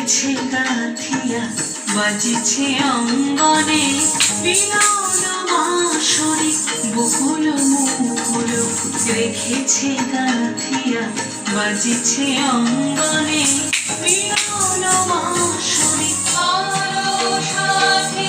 বাজেছে কাঠিয়া বাজেছে অঙ্গনে বিলন মাসরে বকুল মুকুল রেখেছে কাঠিয়া বাজেছে অঙ্গনে বিলন মাসরে সাথে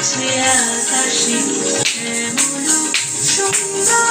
আছে আকাশে এমন সুন্দর